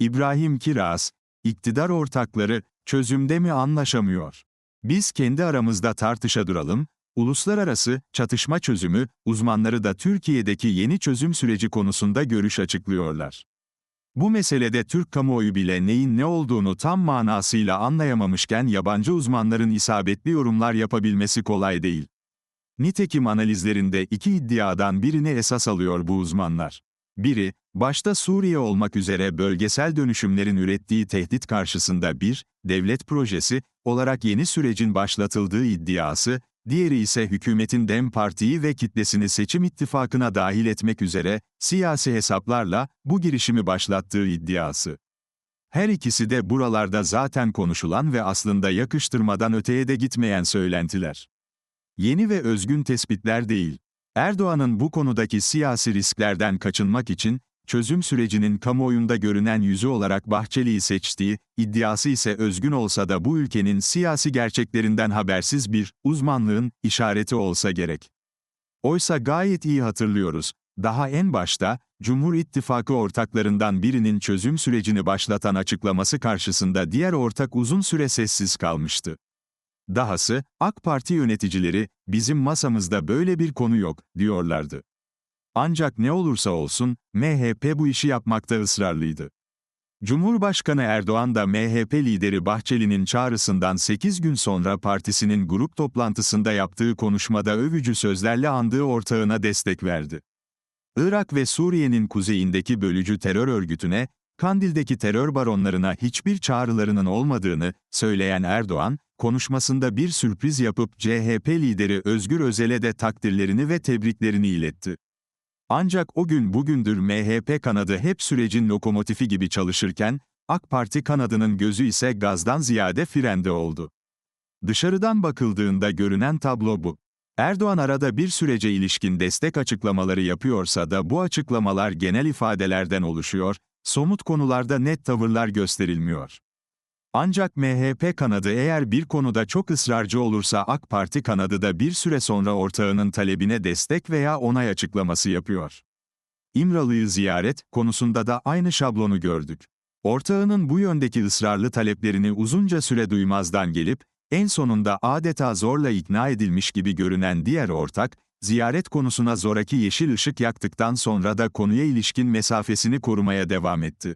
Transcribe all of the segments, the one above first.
İbrahim Kiraz, iktidar ortakları, çözümde mi anlaşamıyor? Biz kendi aramızda tartışa duralım, uluslararası çatışma çözümü uzmanları da Türkiye'deki yeni çözüm süreci konusunda görüş açıklıyorlar. Bu meselede Türk kamuoyu bile neyin ne olduğunu tam manasıyla anlayamamışken yabancı uzmanların isabetli yorumlar yapabilmesi kolay değil. Nitekim analizlerinde iki iddiadan birini esas alıyor bu uzmanlar. Biri, başta Suriye olmak üzere bölgesel dönüşümlerin ürettiği tehdit karşısında bir, devlet projesi olarak yeni sürecin başlatıldığı iddiası, diğeri ise hükümetin DEM Parti'yi ve kitlesini seçim ittifakına dahil etmek üzere, siyasi hesaplarla, bu girişimi başlattığı iddiası. Her ikisi de buralarda zaten konuşulan ve aslında yakıştırmadan öteye de gitmeyen söylentiler. Yeni ve özgün tespitler değil. Erdoğan'ın bu konudaki siyasi risklerden kaçınmak için, çözüm sürecinin kamuoyunda görünen yüzü olarak Bahçeli'yi seçtiği, iddiası ise özgün olsa da bu ülkenin siyasi gerçeklerinden habersiz bir, uzmanlığın, işareti olsa gerek. Oysa gayet iyi hatırlıyoruz, daha en başta, Cumhur İttifakı ortaklarından birinin çözüm sürecini başlatan açıklaması karşısında diğer ortak uzun süre sessiz kalmıştı. Dahası, AK Parti yöneticileri, bizim masamızda böyle bir konu yok, diyorlardı. Ancak ne olursa olsun, MHP bu işi yapmakta ısrarlıydı. Cumhurbaşkanı Erdoğan da MHP lideri Bahçeli'nin çağrısından 8 gün sonra partisinin grup toplantısında yaptığı konuşmada övücü sözlerle andığı ortağına destek verdi. Irak ve Suriye'nin kuzeyindeki bölücü terör örgütüne, Kandil'deki terör baronlarına hiçbir çağrılarının olmadığını söyleyen Erdoğan, konuşmasında bir sürpriz yapıp CHP lideri Özgür Özel'e de takdirlerini ve tebriklerini iletti. Ancak o gün bugündür MHP kanadı hep sürecin lokomotifi gibi çalışırken, AK Parti kanadının gözü ise gazdan ziyade frende oldu. Dışarıdan bakıldığında görünen tablo bu. Erdoğan arada bir sürece ilişkin destek açıklamaları yapıyorsa da bu açıklamalar genel ifadelerden oluşuyor, somut konularda net tavırlar gösterilmiyor. Ancak MHP kanadı eğer bir konuda çok ısrarcı olursa AK Parti kanadı da bir süre sonra ortağının talebine destek veya onay açıklaması yapıyor. İmralı'yı ziyaret konusunda da aynı şablonu gördük. Ortağının bu yöndeki ısrarlı taleplerini uzunca süre duymazdan gelip, en sonunda adeta zorla ikna edilmiş gibi görünen diğer ortak, ziyaret konusuna zoraki yeşil ışık yaktıktan sonra da konuya ilişkin mesafesini korumaya devam etti.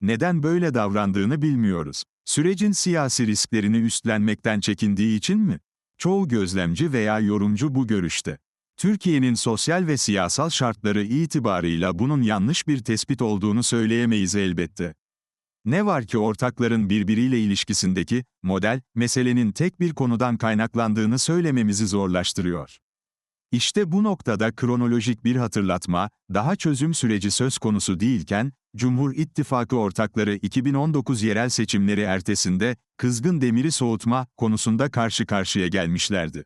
Neden böyle davrandığını bilmiyoruz. Sürecin siyasi risklerini üstlenmekten çekindiği için mi? Çoğu gözlemci veya yorumcu bu görüşte. Türkiye'nin sosyal ve siyasal şartları itibarıyla bunun yanlış bir tespit olduğunu söyleyemeyiz elbette. Ne var ki ortakların birbiriyle ilişkisindeki model meselenin tek bir konudan kaynaklandığını söylememizi zorlaştırıyor. İşte bu noktada kronolojik bir hatırlatma, daha çözüm süreci söz konusu değilken, Cumhur İttifakı ortakları 2019 yerel seçimleri ertesinde, kızgın demiri soğutma konusunda karşı karşıya gelmişlerdi.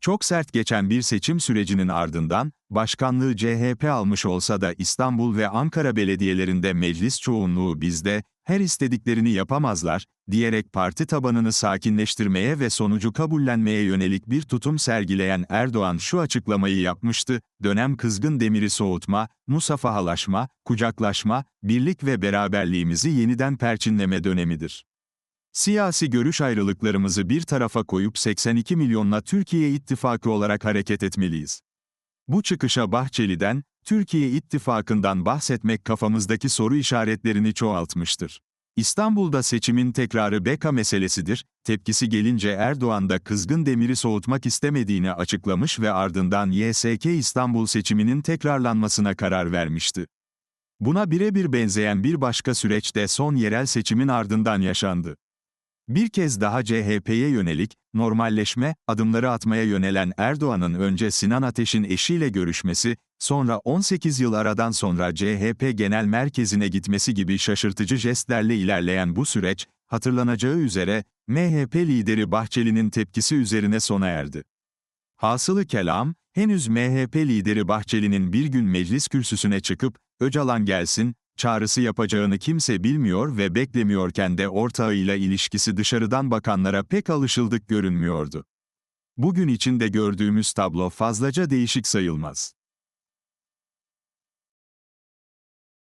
Çok sert geçen bir seçim sürecinin ardından, başkanlığı CHP almış olsa da İstanbul ve Ankara belediyelerinde meclis çoğunluğu bizde, her istediklerini yapamazlar, diyerek parti tabanını sakinleştirmeye ve sonucu kabullenmeye yönelik bir tutum sergileyen Erdoğan şu açıklamayı yapmıştı, dönem kızgın demiri soğutma, musafahalaşma, kucaklaşma, birlik ve beraberliğimizi yeniden perçinleme dönemidir. Siyasi görüş ayrılıklarımızı bir tarafa koyup 82 milyonla Türkiye ittifakı olarak hareket etmeliyiz. Bu çıkışa Bahçeli'den, Türkiye ittifakından bahsetmek kafamızdaki soru işaretlerini çoğaltmıştır. İstanbul'da seçimin tekrarı beka meselesidir, tepkisi gelince Erdoğan da kızgın demiri soğutmak istemediğini açıklamış ve ardından YSK İstanbul seçiminin tekrarlanmasına karar vermişti. Buna birebir benzeyen bir başka süreç de son yerel seçimin ardından yaşandı. Bir kez daha CHP'ye yönelik, normalleşme, adımları atmaya yönelen Erdoğan'ın önce Sinan Ateş'in eşiyle görüşmesi, sonra 18 yıl aradan sonra CHP Genel Merkezi'ne gitmesi gibi şaşırtıcı jestlerle ilerleyen bu süreç, hatırlanacağı üzere, MHP lideri Bahçeli'nin tepkisi üzerine sona erdi. Hasılı kelam, henüz MHP lideri Bahçeli'nin bir gün meclis kürsüsüne çıkıp, Öcalan gelsin, çağrısı yapacağını kimse bilmiyor ve beklemiyorken de ortağıyla ilişkisi dışarıdan bakanlara pek alışıldık görünmüyordu. Bugün içinde gördüğümüz tablo fazlaca değişik sayılmaz.